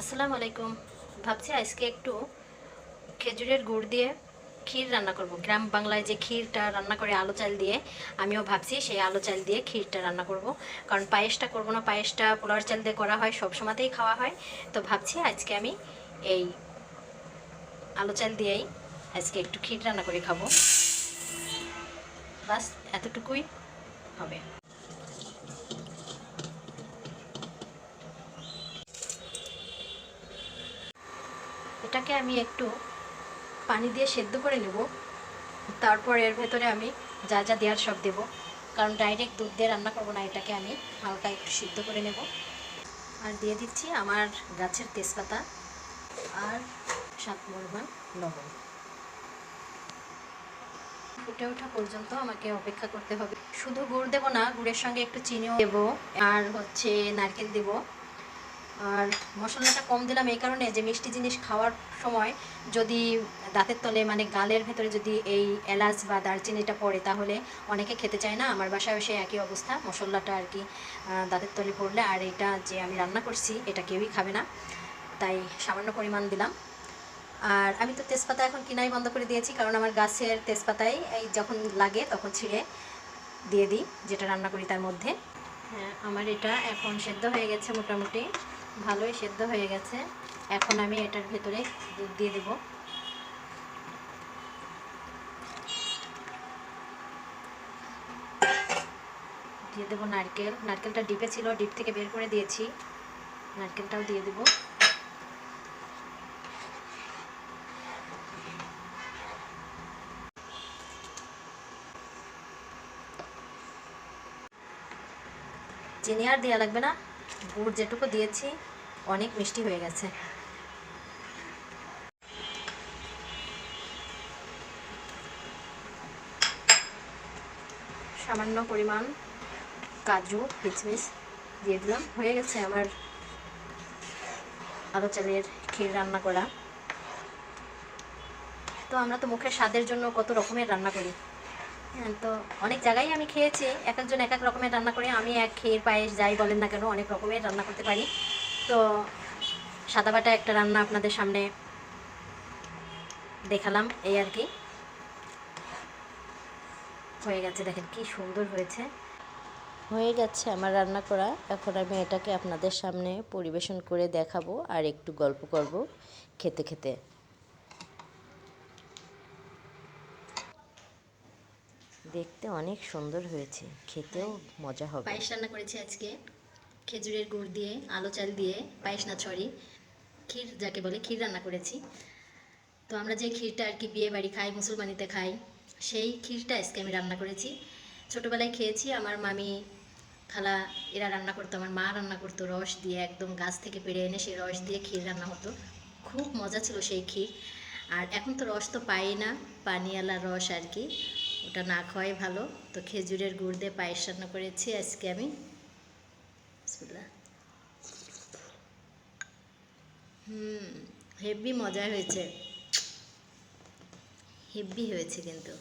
আসসালামু আলাইকুম। ভাবছি আজকে একটু খেজুরের গুড় দিয়ে ক্ষীর রান্না করব। গ্রাম বাংলায় যে ক্ষীরটা রান্না করে আলো চাল দিয়ে, আমিও ভাবছি সেই আলো চাল দিয়ে ক্ষীরটা রান্না করব। কারণ পায়েসটা করব না, পায়েসটা পোলার চাল দিয়ে করা হয়, সব সময়তেই খাওয়া হয়। তো ভাবছি আজকে আমি এই আলো চাল দিয়েই আজকে একটু ক্ষীর রান্না করে খাব। বাস, এতটুকুই হবে। এটাকে আমি একটু পানি দিয়ে সেদ্ধ করে নেব। তারপর এর ভেতরে আমি যা যা দেওয়ার সব দেব। কারণ ডাইরেক্ট দুধ দিয়ে রান্না করব না, এটাকে আমি হালকা একটু সিদ্ধ করে নেব। আর দিয়ে দিচ্ছি আমার গাছের তেজপাতা আর সাত পরিমাণ লবণ। ফুটে ওঠা পর্যন্ত আমাকে অপেক্ষা করতে হবে। শুধু গুড় দেবো না, গুড়ের সঙ্গে একটু চিনিও দেবো। আর হচ্ছে নারকেল দেবো। আর মশলাটা কম দিলাম এই কারণে যে মিষ্টি জিনিস খাওয়ার সময় যদি দাঁতের তলে মানে গালের ভেতরে যদি এই এলাচ বা দারচিনিটা পড়ে, তাহলে অনেকে খেতে চায় না। আমার বাসায় সে একই অবস্থা, মশলাটা আর কি দাঁতের তলে পড়লে। আর এটা যে আমি রান্না করছি, এটা কেউই খাবে না। তাই সামান্য পরিমাণ দিলাম। আর আমি তো তেজপাতা এখন কিনাই বন্ধ করে দিয়েছি, কারণ আমার গাছের তেজপাতাই এই যখন লাগে তখন ছিঁড়ে দিয়ে দিই, যেটা রান্না করি তার মধ্যে। হ্যাঁ আমার এটা এখন সেদ্ধ হয়ে গেছে মোটামুটি। ভালোই সেদ্ধ হয়ে গেছে। এখন আমি এটার ভেতরে দুধ দিয়ে দেব। দিয়ে দেবো নারকেল। নারকেলটা ডিপে ছিল, ডিপ থেকে বের করে দিয়েছি। নারকেলটাও দিয়ে দেবো। চিনি আর দেওয়া লাগবে না। গুড় যেটুকু দিয়েছি, অনেক মিষ্টি হয়ে গেছে। সামান্য পরিমাণ কাজু কিচমিচ দিয়ে দিলাম। হয়ে গেছে আমার আলো চালের ক্ষীর রান্না করা। তো আমরা তো মুখের স্বাদের জন্য কত রকমের রান্না করি। তো অনেক জায়গায় আমি খেয়েছি। এক একজন এক এক রকমের রান্না করে। আমি এক ক্ষীর, পায়েস, যাই বলেন না কেন, অনেক রকমের রান্না করতে পারি। তো সাদাবাটা একটা রান্না আপনাদের সামনে দেখালাম, এই আর কি। হয়ে গেছে, দেখেন কি সুন্দর হয়েছে। হয়ে গেছে আমার রান্না করা। এখন আমি এটাকে আপনাদের সামনে পরিবেশন করে দেখাবো আর একটু গল্প করব খেতে খেতে। দেখতে অনেক সুন্দর হয়েছে, খেতেও মজা হবে। পায়েস রান্না করেছি আজকে, খেজুরের গুড় দিয়ে, আলো চাল দিয়ে, পায়েস না ছড়ি, ক্ষীর যাকে বলে, ক্ষীর রান্না করেছি। তো আমরা যে ক্ষীরটা আর কি বিয়ে বাড়ি খাই, মুসলমানিতে খাই, সেই ক্ষীরটা আজকে আমি রান্না করেছি। ছোটোবেলায় খেয়েছি, আমার মামি, খালা, এরা রান্না করতো, আমার মা রান্না করতো, রস দিয়ে একদম গাছ থেকে পেরে এনে সেই রস দিয়ে ক্ষীর রান্না হতো। খুব মজা ছিল সেই ক্ষীর। আর এখন তো রস তো পাই না পানিয়ালা রস আর কি। ওটা না খাওয়াই ভালো। তো খেজুরের গুড় দিয়ে পায়েস রান্না করেছি, আজকে আমি। হুম, হেভি মজা হয়েছে। হেভি হয়েছে কিন্তু।